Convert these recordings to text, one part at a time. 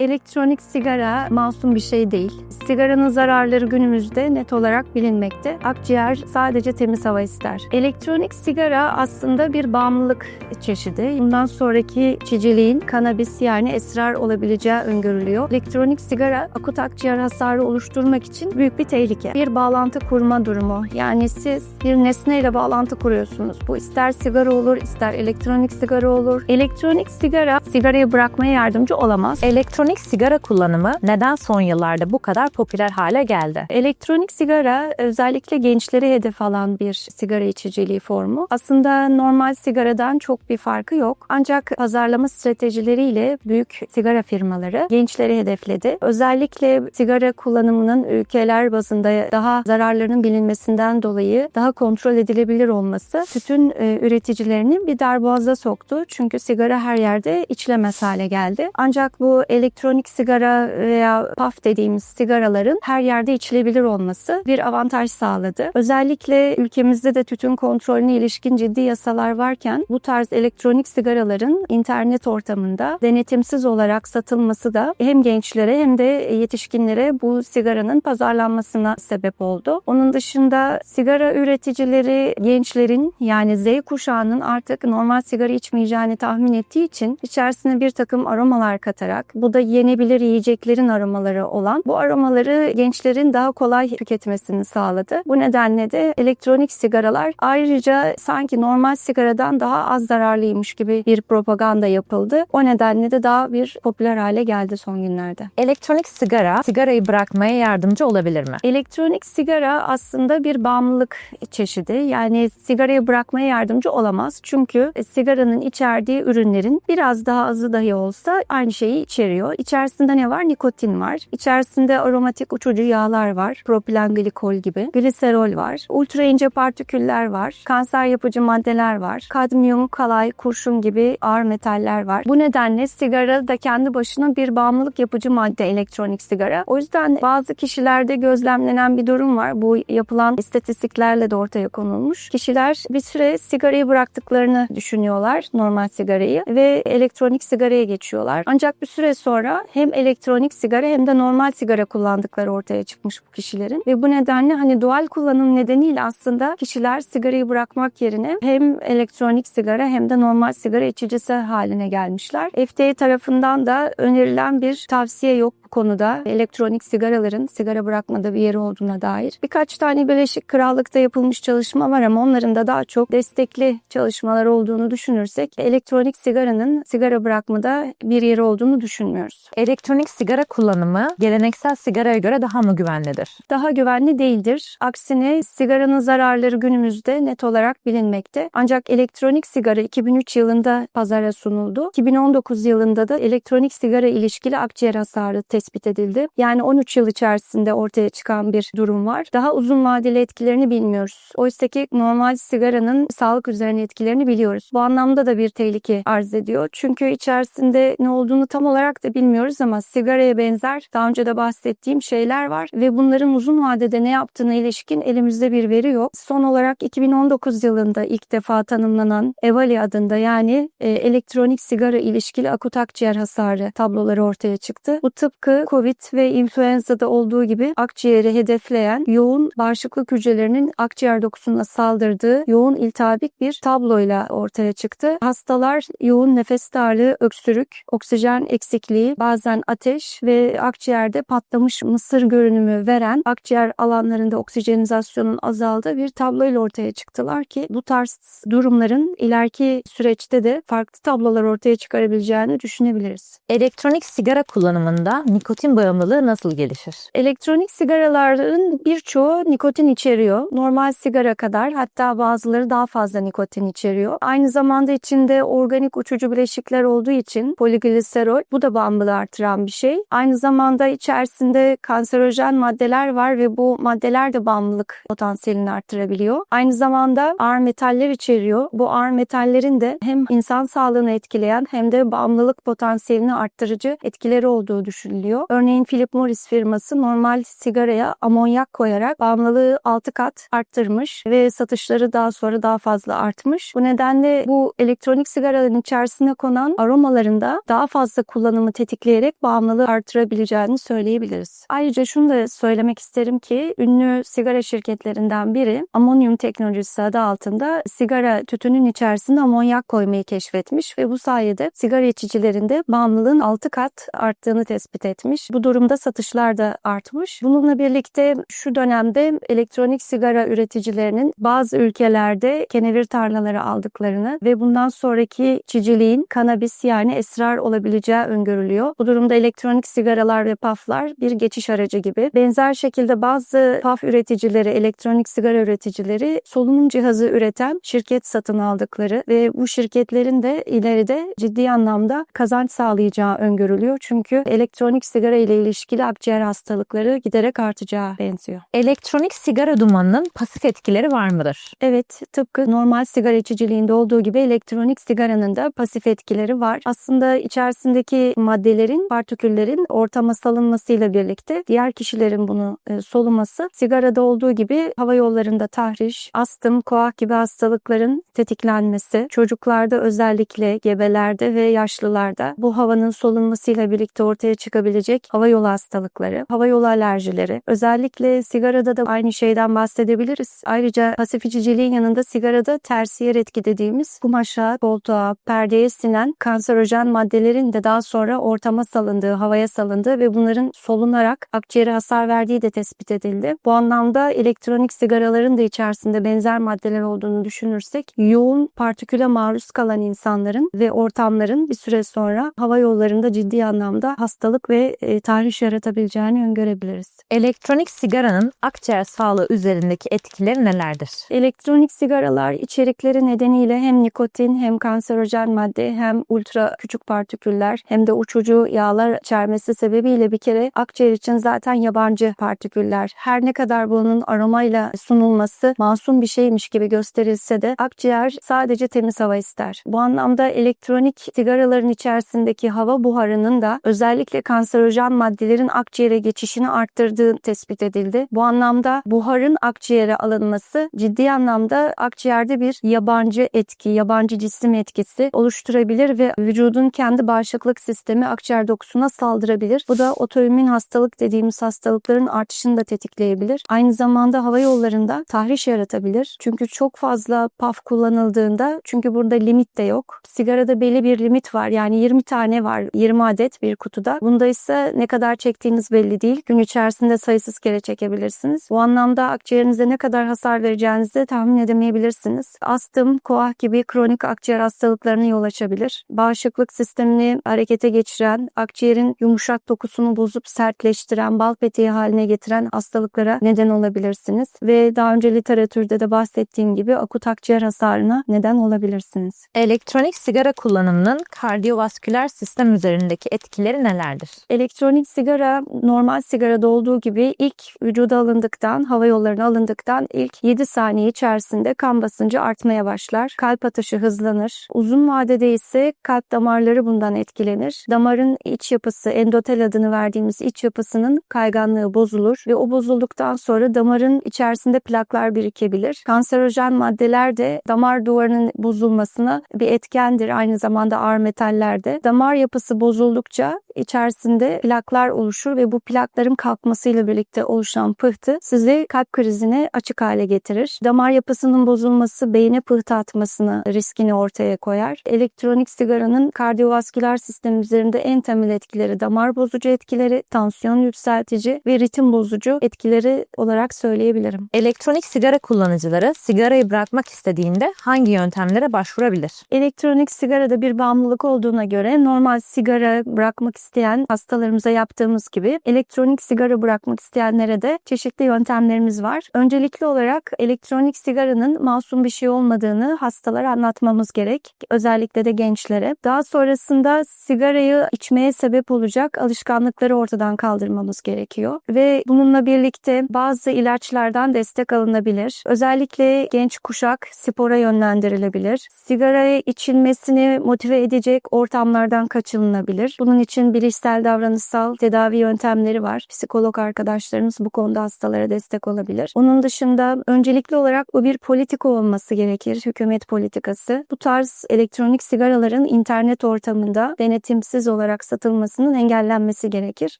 Elektronik sigara masum bir şey değil. Sigaranın zararları günümüzde net olarak bilinmekte. Akciğer sadece temiz hava ister. Elektronik sigara aslında bir bağımlılık çeşidi. Bundan sonraki içiciliğin kanabis yani esrar olabileceği öngörülüyor. Elektronik sigara akut akciğer hasarı oluşturmak için büyük bir tehlike. Bir bağlantı kurma durumu. Yani siz bir nesneyle bağlantı kuruyorsunuz. Bu ister sigara olur, ister elektronik sigara olur. Elektronik sigara sigarayı bırakmaya yardımcı olamaz. Elektronik sigara kullanımı neden son yıllarda bu kadar popüler hale geldi? Elektronik sigara özellikle gençleri hedef alan bir sigara içiciliği formu. Aslında normal sigaradan çok bir farkı yok. Ancak pazarlama stratejileriyle büyük sigara firmaları gençleri hedefledi. Özellikle sigara kullanımının ülkeler bazında daha zararlarının bilinmesinden dolayı daha kontrol edilebilir olması tütün e, üreticilerini bir darboğaza soktu. Çünkü sigara her yerde içilemez hale geldi. Ancak bu elektronik sigara veya puff dediğimiz sigaraların her yerde içilebilir olması bir avantaj sağladı. Özellikle ülkemizde de tütün kontrolüne ilişkin ciddi yasalar varken bu tarz elektronik sigaraların internet ortamında denetimsiz olarak satılması da hem gençlere hem de yetişkinlere bu sigaranın pazarlanmasına sebep oldu. Onun dışında sigara üreticileri gençlerin yani Z kuşağının artık normal sigara içmeyeceğini tahmin ettiği için içerisine bir takım aromalar katarak bu da yenebilir yiyeceklerin aromaları olan bu aromaları gençlerin daha kolay tüketmesini sağladı. Bu nedenle de elektronik sigaralar ayrıca sanki normal sigaradan daha az zararlıymış gibi bir propaganda yapıldı. O nedenle de daha bir popüler hale geldi son günlerde. Elektronik sigara sigarayı bırakmaya yardımcı olabilir mi? Elektronik sigara aslında bir bağımlılık çeşidi. Yani sigarayı bırakmaya yardımcı olamaz. Çünkü sigaranın içerdiği ürünlerin biraz daha azı dahi olsa aynı şeyi içeriyor. İçerisinde ne var? Nikotin var. İçerisinde aromatik uçucu yağlar var. Propilen glikol gibi. Gliserol var. Ultra ince partiküller var. Kanser yapıcı maddeler var. Kadmiyum, kalay, kurşun gibi ağır metaller var. Bu nedenle sigara da kendi başına bir bağımlılık yapıcı madde elektronik sigara. O yüzden bazı kişilerde gözlemlenen bir durum var. Bu yapılan istatistiklerle de ortaya konulmuş. Kişiler bir süre sigarayı bıraktıklarını düşünüyorlar, normal sigarayı ve elektronik sigaraya geçiyorlar. Ancak bir süre sonra hem elektronik sigara hem de normal sigara kullandıkları ortaya çıkmış bu kişilerin ve bu nedenle hani dual kullanım nedeniyle aslında kişiler sigarayı bırakmak yerine hem elektronik sigara hem de normal sigara içicisi haline gelmişler. FDA tarafından da önerilen bir tavsiye yok bu konuda elektronik sigaraların sigara bırakmada bir yeri olduğuna dair. Birkaç tane Birleşik Krallık'ta yapılmış çalışma var ama onların da daha çok destekli çalışmalar olduğunu düşünürsek elektronik sigaranın sigara bırakmada bir yeri olduğunu düşünmüyoruz. Elektronik sigara kullanımı geleneksel sigaraya göre daha mı güvenlidir? Daha güvenli değildir. Aksine sigaranın zararları günümüzde net olarak bilinmekte. Ancak elektronik sigara 2003 yılında pazara sunuldu. 2019 yılında da elektronik sigara ilişkili akciğer hasarı tespit edildi. Yani 13 yıl içerisinde ortaya çıkan bir durum var. Daha uzun vadeli etkilerini bilmiyoruz. Oysa ki normal sigaranın sağlık üzerine etkilerini biliyoruz. Bu anlamda da bir tehlike arz ediyor. Çünkü içerisinde ne olduğunu tam olarak da bilmiyoruz ama sigaraya benzer daha önce de bahsettiğim şeyler var ve bunların uzun vadede ne yaptığına ilişkin elimizde bir veri yok. Son olarak 2019 yılında ilk defa tanımlanan EVALI adında yani e, elektronik sigara ilişkili akut akciğer hasarı tabloları ortaya çıktı. Bu tıpkı COVID ve influenza'da olduğu gibi akciğeri hedefleyen yoğun bağışıklık hücrelerinin akciğer dokusuna saldırdığı yoğun iltihabik bir tabloyla ortaya çıktı. Hastalar yoğun nefes darlığı, öksürük, oksijen eksikliği, bazen ateş ve akciğerde patlamış mısır görünümü veren akciğer alanlarında oksijenizasyonun azaldığı bir tabloyla ortaya çıktılar ki bu tarz durumların ileriki süreçte de farklı tablolar ortaya çıkarabileceğini düşünebiliriz. Elektronik sigara kullanımında nikotin bağımlılığı nasıl gelişir? Elektronik sigaraların birçoğu nikotin içeriyor. Normal sigara kadar hatta bazıları daha fazla nikotin içeriyor. Aynı zamanda içinde organik uçucu bileşikler olduğu için poligliserol bu da bağımlılığı artıran bir şey. Aynı zamanda içerisinde kanserojen maddeler var ve bu maddeler de bağımlılık potansiyelini arttırabiliyor. Aynı zamanda ağır metaller içeriyor. Bu ağır metallerin de hem insan sağlığını etkileyen hem de bağımlılık potansiyelini arttırıcı etkileri olduğu düşünülüyor. Olabiliyor. Örneğin Philip Morris firması normal sigaraya amonyak koyarak bağımlılığı 6 kat arttırmış ve satışları daha sonra daha fazla artmış. Bu nedenle bu elektronik sigaraların içerisine konan aromalarında daha fazla kullanımı tetikleyerek bağımlılığı artırabileceğini söyleyebiliriz. Ayrıca şunu da söylemek isterim ki ünlü sigara şirketlerinden biri amonyum teknolojisi adı altında sigara tütünün içerisine amonyak koymayı keşfetmiş ve bu sayede sigara içicilerinde bağımlılığın 6 kat arttığını tespit etmiş. Bu durumda satışlar da artmış. Bununla birlikte şu dönemde elektronik sigara üreticilerinin bazı ülkelerde kenevir tarlaları aldıklarını ve bundan sonraki içiciliğin kanabis yani esrar olabileceği öngörülüyor. Bu durumda elektronik sigaralar ve paflar bir geçiş aracı gibi. Benzer şekilde bazı paf üreticileri, elektronik sigara üreticileri solunum cihazı üreten şirket satın aldıkları ve bu şirketlerin de ileride ciddi anlamda kazanç sağlayacağı öngörülüyor. Çünkü elektronik sigara ile ilişkili akciğer hastalıkları giderek artacağı benziyor. Elektronik sigara dumanının pasif etkileri var mıdır? Evet, tıpkı normal sigara içiciliğinde olduğu gibi elektronik sigaranın da pasif etkileri var. Aslında içerisindeki maddelerin, partiküllerin ortama salınmasıyla birlikte diğer kişilerin bunu e, soluması sigarada olduğu gibi hava yollarında tahriş, astım, koah gibi hastalıkların tetiklenmesi, çocuklarda özellikle gebelerde ve yaşlılarda bu havanın solunmasıyla birlikte ortaya çıkabilecek hava yolu hastalıkları, hava yolu alerjileri, özellikle sigarada da aynı şeyden bahsedebiliriz. Ayrıca pasif içiciliğin yanında sigarada tersiyer etki dediğimiz kumaşa, koltuğa, perdeye sinen kanserojen maddelerin de daha sonra ortama salındığı, havaya salındığı ve bunların solunarak akciğere hasar verdiği de tespit edildi. Bu anlamda elektronik sigaraların da içerisinde benzer maddeler olduğunu düşünürsek yoğun partiküle maruz kalan insanların ve ortamların bir süre sonra hava yollarında ciddi anlamda hastalık ve e, tahriş yaratabileceğini öngörebiliriz. Elektronik sigaranın akciğer sağlığı üzerindeki etkileri nelerdir? Elektronik sigaralar içerikleri nedeniyle hem nikotin hem kanserojen madde hem ultra küçük partiküller hem de uçucu yağlar içermesi sebebiyle bir kere akciğer için zaten yabancı partiküller. Her ne kadar bunun aromayla sunulması masum bir şeymiş gibi gösterilse de akciğer sadece temiz hava ister. Bu anlamda elektronik sigaraların içerisindeki hava buharının da özellikle kanserojen maddelerin akciğere geçişini arttırdığı tespit edildi. Bu anlamda buharın akciğere alınması ciddi anlamda akciğerde bir yabancı etki, yabancı cisim etkisi oluşturabilir ve vücudun kendi bağışıklık sistemi akciğer dokusuna saldırabilir. Bu da otoimmün hastalık dediğimiz hastalıkların artışını da tetikleyebilir. Aynı zamanda hava yollarında tahriş yaratabilir. Çünkü çok fazla paf kullanıldığında çünkü burada limit de yok. Sigarada belli bir limit var. Yani 20 tane var. 20 adet bir kutuda. Bunda ise ne kadar çektiğiniz belli değil. Gün içerisinde sayısız kere çekebilirsiniz. Bu anlamda akciğerinize ne kadar hasar vereceğinizi tahmin edemeyebilirsiniz. Astım, koah gibi kronik akciğer hastalıklarına yol açabilir. Bağışıklık sistemini harekete geçiren, akciğerin yumuşak dokusunu bozup sertleştiren, bal peteği haline getiren hastalıklara neden olabilirsiniz. Ve daha önce literatürde de bahsettiğim gibi akut akciğer hasarına neden olabilirsiniz. Elektronik sigara kullanımının kardiyovasküler sistem üzerindeki etkileri nelerdir? Elektronik sigara normal sigarada olduğu gibi ilk vücuda alındıktan, hava yollarına alındıktan ilk 7 saniye içerisinde kan basıncı artmaya başlar. Kalp atışı hızlanır. Uzun vadede ise kalp damarları bundan etkilenir. Damarın iç yapısı, endotel adını verdiğimiz iç yapısının kayganlığı bozulur ve o bozulduktan sonra damarın içerisinde plaklar birikebilir. Kanserojen maddeler de damar duvarının bozulmasına bir etkendir. Aynı zamanda ağır metallerde. Damar yapısı bozuldukça içerisinde plaklar oluşur ve bu plakların kalkmasıyla birlikte oluşan pıhtı sizi kalp krizine açık hale getirir. Damar yapısının bozulması beyne pıhtı atmasını riskini ortaya koyar. Elektronik sigaranın kardiyovasküler sistem üzerinde en temel etkileri damar bozucu etkileri, tansiyon yükseltici ve ritim bozucu etkileri olarak söyleyebilirim. Elektronik sigara kullanıcıları sigarayı bırakmak istediğinde hangi yöntemlere başvurabilir? Elektronik sigarada bir bağımlılık olduğuna göre normal sigara bırakmak isteyen hastalarımıza yaptığımız gibi elektronik sigara bırakmak isteyenlere de çeşitli yöntemlerimiz var. Öncelikli olarak elektronik sigaranın masum bir şey olmadığını hastalara anlatmamız gerek. Özellikle de gençlere. Daha sonrasında sigarayı içmeye sebep olacak alışkanlıkları ortadan kaldırmamız gerekiyor. Ve bununla birlikte bazı ilaçlardan destek alınabilir. Özellikle genç kuşak spora yönlendirilebilir. Sigaraya içilmesini motive edecek ortamlardan kaçınılabilir. Bunun için bilişsel davranışsal tedavi yöntemleri var. Psikolog arkadaşlarımız bu konuda hastalara destek olabilir. Onun dışında öncelikli olarak bu bir politika olması gerekir. Hükümet politikası. Bu tarz elektronik sigaraların internet ortamında denetimsiz olarak satılmasının engellenmesi gerekir.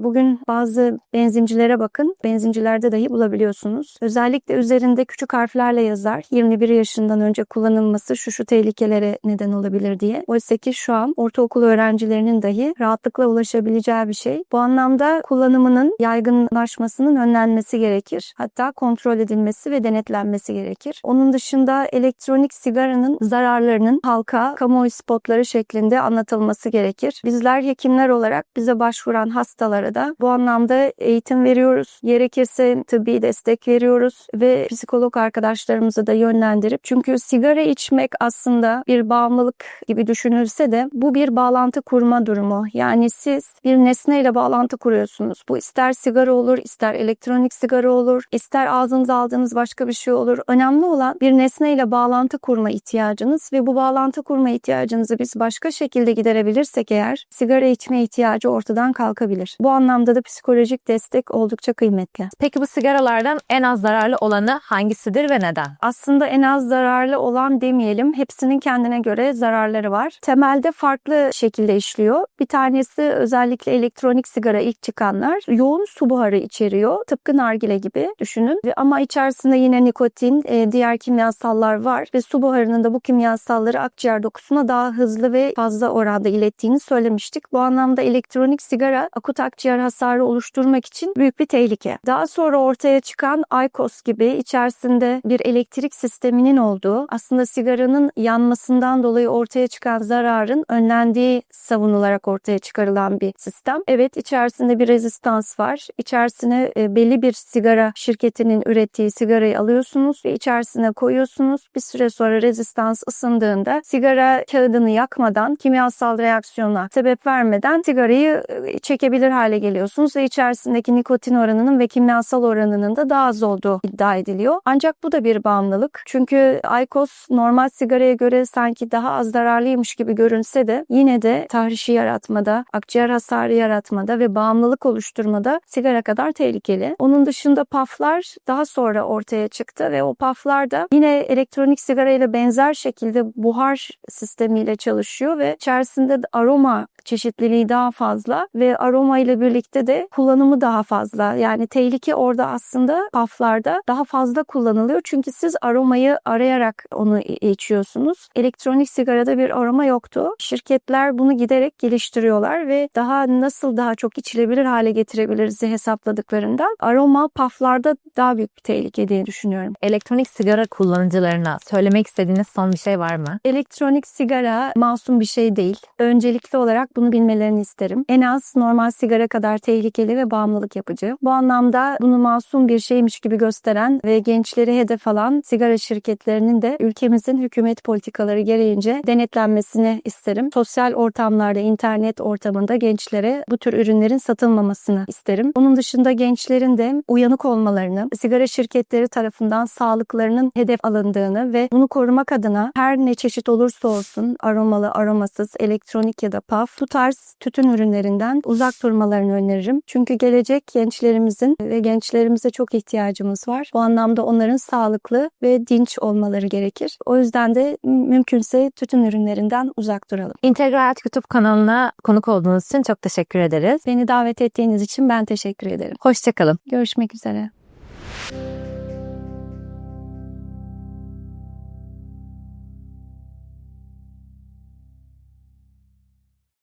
Bugün bazı benzincilere bakın. Benzincilerde dahi bulabiliyorsunuz. Özellikle üzerinde küçük harflerle yazar. 21 yaşından önce kullanılması şu şu tehlikelere neden olabilir diye. Oysa ki şu an ortaokul öğrencilerinin dahi rahatlıkla ulaşabileceği bir şey. Bu anlamda kullanımının yaygınlaşmasının önlenmesi gerekir. Hatta kontrol edilmesi ve denetlenmesi gerekir. Onun dışında elektronik sigaranın zararlarının halka kamuoyu spotları şeklinde anlatılması gerekir. Bizler hekimler olarak bize başvuran hastalara da bu anlamda eğitim veriyoruz. Gerekirse tıbbi destek veriyoruz ve psikolog arkadaşlarımızı da yönlendirip çünkü sigara içmek aslında bir bağımlılık gibi düşünülse de bu bir bağlantı kurma durumu. Yani siz bir nesneyle bağlantı kuruyorsunuz. Bu ister sigara olur, ister elektronik sigara olur, ister ağzınıza aldığınız başka bir şey olur. Önemli olan bir nesneyle bağlantı kurma ihtiyacınız ve bu bağlantı kurma ihtiyacınızı biz başka şekilde giderebilirsek eğer sigara içme ihtiyacı ortadan kalkabilir. Bu anlamda da psikolojik destek oldukça kıymetli. Peki bu sigaralardan en az zararlı olanı hangisidir ve neden? Aslında en az zararlı olan demeyelim. Hepsinin kendine göre zararları var. Temelde farklı şekilde işliyor. Bir tanesi özellikle elektronik sigara ilk çıkanlar yoğun su buharı içeriyor. Tıpkı nargile gibi düşünün. Ama içerisinde yine nikotin, e, diğer kimyasallar var ve su buharının da bu kimyasalları akciğer dokusuna daha hızlı ve fazla oranda ilettiğini söylemiştik. Bu anlamda elektronik sigara akut akciğer hasarı oluşturmak için büyük bir tehlike. Daha sonra ortaya çıkan IQOS gibi içerisinde bir elektrik sisteminin olduğu, aslında sigaranın yanmasından dolayı ortaya çıkan zararın önlendiği savunularak ortaya çıkarılan bir sistem. Evet içerisinde bir rezistans var. İçerisine e, belli bir sigara şirketinin ürettiği sigarayı alıyorsunuz ve içerisine koyuyorsunuz. Bir süre sonra rezistans ısındığında sigara kağıdını yakmadan kimyasal reaksiyona sebep vermeden sigarayı e, çekebilir hale geliyorsunuz ve içerisindeki nikotin oranının ve kimyasal oranının da daha az olduğu iddia ediliyor. Ancak bu da bir bağımlılık. Çünkü IQOS normal sigaraya göre sanki daha az zararlıymış gibi görünse de yine de tahrişi yaratmada, akciğer hasarı yaratmada ve bağımlılık oluşturmada sigara kadar tehlikeli. Onun dışında paflar daha sonra ortaya çıktı ve o paflar da yine elektronik sigara ile benzer şekilde buhar sistemiyle çalışıyor ve içerisinde de aroma çeşitliliği daha fazla ve aroma ile birlikte de kullanımı daha fazla. Yani tehlike orada aslında paflarda daha fazla kullanılıyor. Çünkü siz aromayı arayarak onu içiyorsunuz. Elektronik sigarada bir aroma yoktu. Şirketler bunu giderek geliştiriyorlar ve daha nasıl daha çok içilebilir hale getirebiliriz hesapladıklarından aroma paflarda daha büyük bir tehlike diye düşünüyorum. Elektronik sigara kullanıcılarına söylemek istediğiniz son bir şey var mı? Elektronik sigara masum bir şey değil. Öncelikli olarak bunu bilmelerini isterim. En az normal sigara kadar tehlikeli ve bağımlılık yapıcı. Bu anlamda bunu masum bir şeymiş gibi gösteren ve gençleri hedef alan sigara şirketlerinin de ülkemizin hükümet politikaları gereğince denetlenmesini isterim. Sosyal ortamlarda, internet ortamında gençlere bu tür ürünlerin satılmamasını isterim. Onun dışında gençlerin de uyanık olmalarını, sigara şirketleri tarafından sağlıklarının hedef alındığını ve bunu korumak adına her ne çeşit olursa olsun aromalı, aromasız, elektronik ya da paf bu tarz tütün ürünlerinden uzak durmalarını öneririm. Çünkü gelecek gençlerimizin ve gençlerimize çok ihtiyacımız var. Bu anlamda onların sağlıklı ve dinç olmaları gerekir. O yüzden de mümkünse tütün ürünlerinden uzak duralım. İntegral YouTube kanalına konuk olduğunuz için çok teşekkür ederiz. Beni davet ettiğiniz için ben teşekkür ederim. Hoşçakalın. Görüşmek üzere.